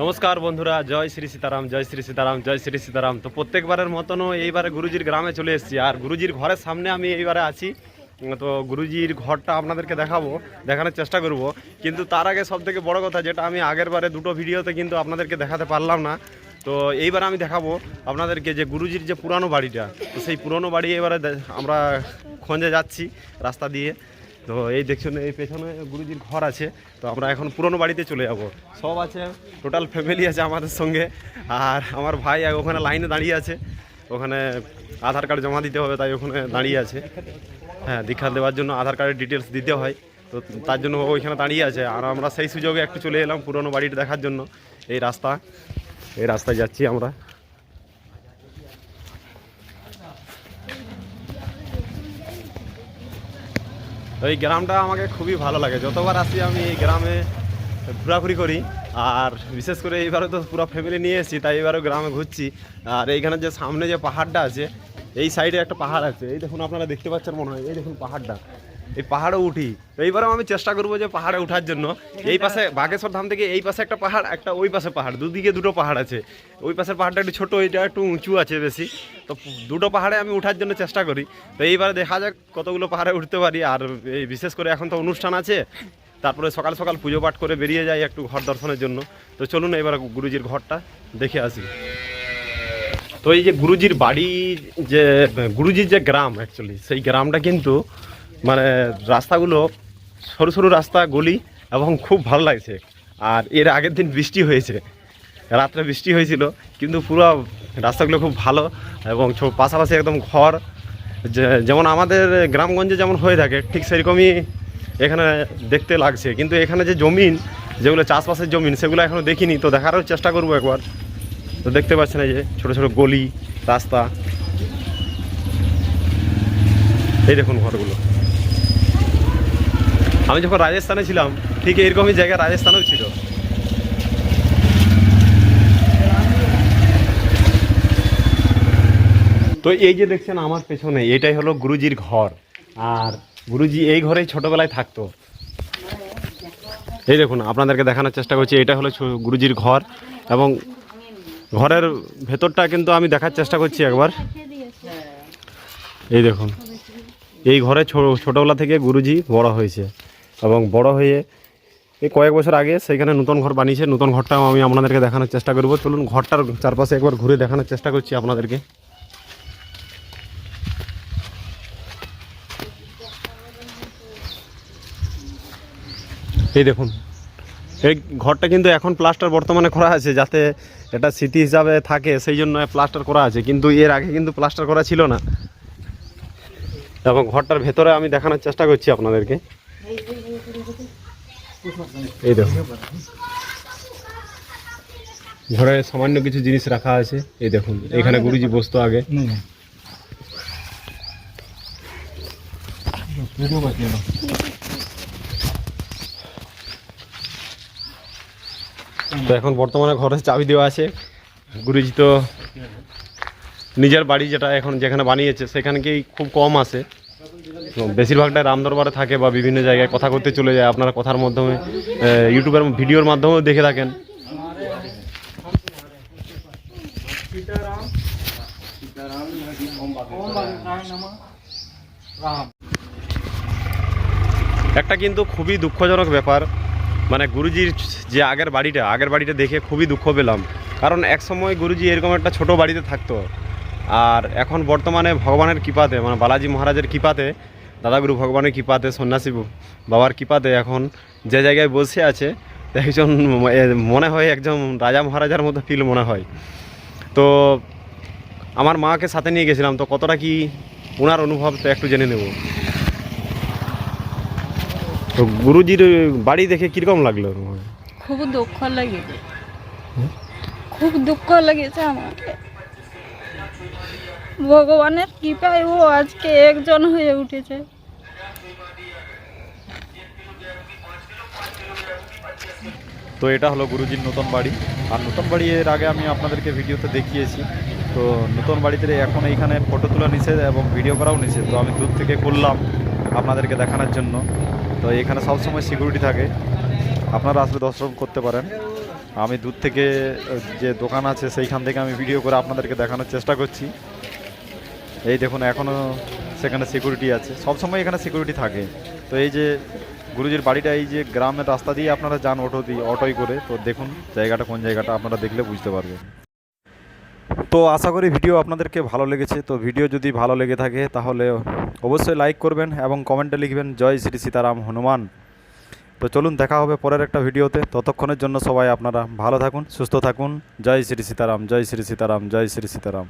নমস্কার বন্ধুরা, জয় শ্রী সীতারাম, জয় শ্রী সীতারাম, জয় শ্রী সীতারাম। তো প্রত্যেকবারের মতনও এইবারে গুরুজির গ্রামে চলে এসেছি। আর গুরুজির ঘরের সামনে আমি এইবারে আছি। তো গুরুজির ঘরটা আপনাদেরকে দেখাবো, দেখানোর চেষ্টা করব। কিন্তু তার আগে সব থেকে বড় কথা যেটা আমি আগের বারে দুটো ভিডিওতে কিন্তু আপনাদেরকে দেখাতে পারলাম না। তো এইবার আমি দেখাবো আপনাদেরকে যে গুরুজির যে পুরানো বাড়িটা, তো সেই পুরনো বাড়ি এবারে আমরা খোঁজে যাচ্ছি রাস্তা দিয়ে। তো এই দেখছেন, এই পেছনে গুরুজির ঘর আছে। তো আমরা এখন পুরনো বাড়িতে চলে যাব। সব আছে টোটাল ফ্যামিলি আছে আমাদের সঙ্গে। আর আমার ভাই ওখানে লাইনে দাঁড়িয়ে আছে। ওখানে আধার কার্ড জমা দিতে হবে, তাই ওখানে দাঁড়িয়ে আছে। হ্যাঁ দীক্ষা দেওয়ার জন্য আধার কার্ডের ডিটেলস দিতে হয়। তো তার জন্য ওইখানে দাঁড়িয়ে আছে। আর আমরা সেই সুযোগে একটু চলে এলাম পুরনো বাড়িটা দেখার জন্য। এই রাস্তা, এই রাস্তায় যাচ্ছি আমরা। এই গ্রামটা আমাকে খুবই ভালো লাগে। যতবার আসি আমি এই গ্রামে ঘোরাঘুরি করি, আর বিশেষ করে এইবারও তো পুরো ফ্যামিলি নিয়ে এসেছি, তাই এবারও গ্রামে ঘুরছি। আর এইখানে যে সামনে যে পাহাড়টা আছে, এই সাইডে একটা পাহাড় আছে। এই দেখুন, আপনারা দেখতে পাচ্ছেন মনে হয়, এই দেখুন পাহাড়টা। এই পাহাড়ে উঠি। তো এইবারেও আমি চেষ্টা করব যে পাহাড়ে ওঠার জন্য। এই পাশে বাগেশ্বর ধাম থেকে এই পাশে একটা পাহাড়, একটা ওই পাশে পাহাড়, দুদিকে দুটো পাহাড় আছে। ওই পাশের পাহাড়টা একটু ছোটো, এটা একটু উঁচু আছে বেশি। তো দুটো পাহাড়ে আমি ওঠার জন্য চেষ্টা করি। তো এইবারে দেখা যাক কতগুলো পাহাড়ে উঠতে পারি। আর এই বিশেষ করে এখন তো অনুষ্ঠান আছে। তারপরে সকাল সকাল পুজো পাঠ করে বেরিয়ে যাই একটু ঘর দর্শনের জন্য। তো চলুন এবার গুরুজির ঘরটা দেখে আসি। তো এই যে গুরুজির বাড়ি, যে গুরুজির যে গ্রাম অ্যাকচুয়ালি সেই গ্রামটা কিন্তু মানে রাস্তাগুলো সরু সরু রাস্তা, গলি এবং খুব ভালো লাগছে। আর এর আগের দিন বৃষ্টি হয়েছে। রাত্রে বৃষ্টি হয়েছিল, কিন্তু পুরো রাস্তাগুলো খুব ভালো এবং পাশাপাশি একদম ঘর। যেমন আমাদের গ্রামগঞ্জে যেমন হয়ে থাকে, ঠিক সেরকমই এখানে দেখতে লাগছে। কিন্তু এখানে যে জমিন, যেগুলো চাষবাসের জমিন, সেগুলো এখনও দেখিনি। তো দেখারও চেষ্টা করব একবার। তো দেখতে পাচ্ছেন এই যে, ছোটো ছোটো গলি, রাস্তা। এই দেখুন ঘরগুলো। আমি যখন রাজস্থানে ছিলাম, ঠিক এরকমই জায়গা রাজস্থানেও ছিল। তো এই যে দেখছেন আমার পেছনে, এটাই হলো গুরুজির ঘর। আর গুরুজি এই ঘরেই ছোটবেলায় থাকতো। এই দেখুন, আপনাদেরকে দেখানোর চেষ্টা করছি, এটা হলো গুরুজির ঘর। এবং ঘরের ভেতরটা কিন্তু আমি দেখার চেষ্টা করছি একবার। এই দেখুন, এই ঘরে ছোটবেলা থেকে গুরুজি বড় হয়েছে। এবং বড় হয়ে এই কয়েক বছর আগে সেইখানে নতুন ঘর বানিয়েছে। নতুন ঘরটাও আমি আপনাদেরকে দেখানোর চেষ্টা করব। চলুন ঘরটার চারপাশে একবার ঘুরে দেখানোর চেষ্টা করছি আপনাদেরকে। এই দেখুন, এই ঘরটা কিন্তু এখন প্লাস্টার বর্তমানে করা আছে যাতে এটা স্মৃতি হিসাবে থাকে, সেই জন্য প্লাস্টার করা আছে। কিন্তু এর আগে কিন্তু প্লাস্টার করা ছিল না। এবং ঘরটার ভেতরে আমি দেখানোর চেষ্টা করছি আপনাদেরকে। এই দেখুন ঘরে সামান্য কিছু জিনিস রাখা আছে। এই দেখুন, এখানে গুরুজি বসতো আগে। তো এখন বর্তমানে ঘরে চাবি দেওয়া আছে। গুরুজি তো নিজের বাড়ি যেটা এখন যেখানে বানিয়েছে সেখানকেই খুব কম আসে বেশিরভাগটাই রামদরবারে থাকে বা বিভিন্ন জায়গায় কথা করতে চলে যায়। আপনারা কথার মাধ্যমে ইউটিউবের ভিডিওর মাধ্যমেও দেখে থাকেন। একটা কিন্তু খুবই দুঃখজনক ব্যাপার। মানে গুরুজির যে আগের বাড়িটা আগের বাড়িটা দেখে খুবই দুঃখ পেলাম। কারণ এক সময় গুরুজি এরকম একটা ছোট বাড়িতে থাকতো। আর এখন বর্তমানে ভগবানের কৃপাতে মানে বালাজি মহারাজের কৃপাতে দাদাগুরু ভগবানের কৃপাতে, সন্ন্যাসী বাবার কৃপাতে এখন যে জায়গায় বসে আছে একজন মনে হয় একজন রাজা মহারাজার মতো ফিল মনে হয়। তো আমার মাকে সাথে নিয়ে গেছিলাম, তো কতটা কি ওনার অনুভব, তো একটু জেনে নেব। তো গুরুজির বাড়ি দেখে কীরকম লাগল? খুব দুঃখ লাগে খুব দুঃখ লেগেছে আমাকে। ভগবানের কৃপায় ও আজকে একজন হয়ে উঠেছে। তো এটা হলো গুরুজির নতুন বাড়ি। আর নতুন বাড়ি এর আগে আমি আপনাদেরকে ভিডিওতে দেখিয়েছি। তো নতুন বাড়িতে এখন এইখানে ফটো তোলা নিষেধ এবং ভিডিও করাও নিষেধ। তো আমি দূর থেকে করলাম আপনাদেরকে দেখানোর জন্য। তো এখানে সবসময় সিকিউরিটি থাকে। আপনারা আসলে দর্শন করতে পারেন। আমি দূর থেকে, যে দোকান আছে সেইখান থেকে আমি ভিডিও করে আপনাদেরকে দেখানোর চেষ্টা করছি। এই দেখুন এখনও সেখানে সিকিউরিটি আছে। সবসময় এখানে সিকিউরিটি থাকে। তো এই যে গুরুজির বাড়িটা এই যে গ্রামের রাস্তা দিয়ে আপনারা যান অটো দিয়ে, অটোয় করে, তো দেখুন জায়গাটা কোন জায়গাটা আপনারা দেখলে বুঝতে পারবেন। তো আশা করি ভিডিও আপনাদেরকে ভালো লেগেছে, তো ভিডিও যদি ভালো লেগে থাকে তাহলে অবশ্যই লাইক করবেন এবং কমেন্টে লিখবেন, জয় শ্রী সীতারাম হনুমান। তো চলুন দেখা হবে পরের একটা ভিডিওতে, ততক্ষণের জন্য সবাই আপনারা ভালো থাকুন, সুস্থ থাকুন। জয় শ্রী সীতারাম, জয় শ্রী সীতারাম, জয় শ্রী সীতারাম।